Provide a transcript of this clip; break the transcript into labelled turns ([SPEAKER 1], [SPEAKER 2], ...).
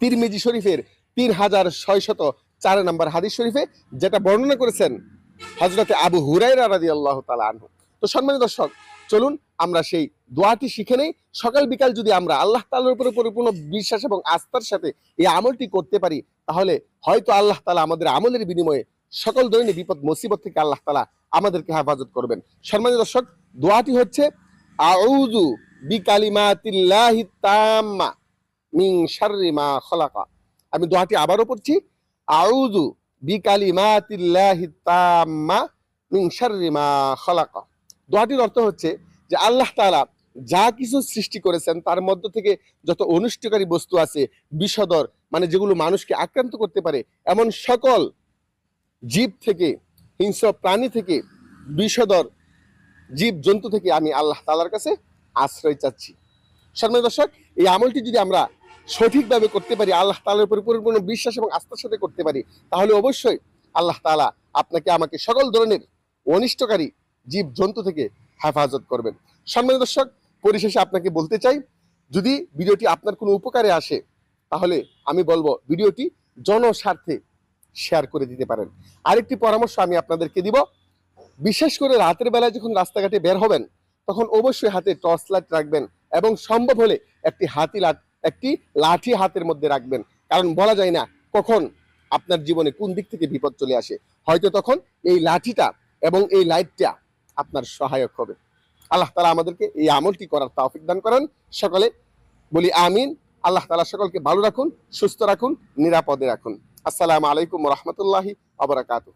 [SPEAKER 1] তিরমিজি শরীফের তিন হাজার ছয়শত চার নম্বর হাদিস শরীফে যেটা বর্ণনা করেছেন হজরতে আবু হুরাইরা রাদি আল্লাহ তালা আনহু। তো সম্মানিত দর্শক, চলুন আমরা সেই দোয়াটি শিখে নেই। সকাল বিকাল যদি আমরা আল্লাহ তালার উপরে পরিপূর্ণ বিশ্বাস এবং আস্থার সাথে এই আমলটি করতে পারি, তাহলে হয়তো আল্লাহ তালা আমাদের আমলের বিনিময়ে সকল ধরনের বিপদ, মুসিবত থেকে আল্লাহ তালা আমাদেরকে হেফাজত করবেন। সম্মানিত দর্শক, দোয়াটি হচ্ছে, আউযু বিকালিমাতিল্লাহি তাম্মা। মিন শাররি মা খলাকা। আমি দোয়াটি আবারও পড়ছি। আউযু বিকালিমাতিল্লাহি তাম্মা মিন শাররি মা খলাকা। দোয়াটির অর্থ হচ্ছে যে আল্লাহ তাআলা যা কিছু সৃষ্টি করেছেন, তার মধ্য থেকে যত অনুষ্ঠকারী বস্তু আছে বিষদর মানে যেগুলো মানুষকে আক্রান্ত করতে পারে, এমন সকল জীব থেকে, হিংস্র প্রাণী থেকে বিষদর জীব জন্তু থেকে আমি আল্লাহ তালার কাছে আশ্রয় চাচ্ছি। সম্মানিত দর্শক, এই আমলটি যদি আমরা সঠিকভাবে করতে পারি, আল্লাহ তালার উপর পরিপূর্ণ বিশ্বাস এবং আস্থার সাথে করতে পারি, তাহলে অবশ্যই আল্লাহ তালা আপনাকে আমাকে সকল ধরনের অনিষ্টকারী জীব জন্তু থেকে হেফাজত করবেন। সম্মানিত দর্শক, পরিশেষে আপনাকে বলতে চাই, যদি ভিডিওটি আপনার কোনো উপকারে আসে, তাহলে আমি বলব ভিডিওটি জনস্বার্থে শেয়ার করে দিতে পারেন। আরেকটি পরামর্শ আমি আপনাদেরকে দিব, বিশেষ করে রাতের বেলায় যখন রাস্তাঘাটে বের হবেন, তখন অবশ্যই হাতে টর্চ লাইট রাখবেন এবং সম্ভব হলে একটি হাতি লাট একটি লাঠি হাতের মধ্যে রাখবেন। কারণ বলা যায় না কখন আপনার জীবনে কোন দিক থেকে বিপদ চলে আসে। হয়তো তখন এই লাঠিটা এবং এই লাইটটা আপনার সহায়ক হবে। আল্লাহ তালা আমাদেরকে এই আমলটি করার তৌফিক দান করেন। সকলে বলি আমিন। আল্লাহ তালা সকলকে ভালো রাখুন, সুস্থ রাখুন, নিরাপদে রাখুন। আসসালামু আলাইকুম রহমতুল্লাহি আবরাকাতু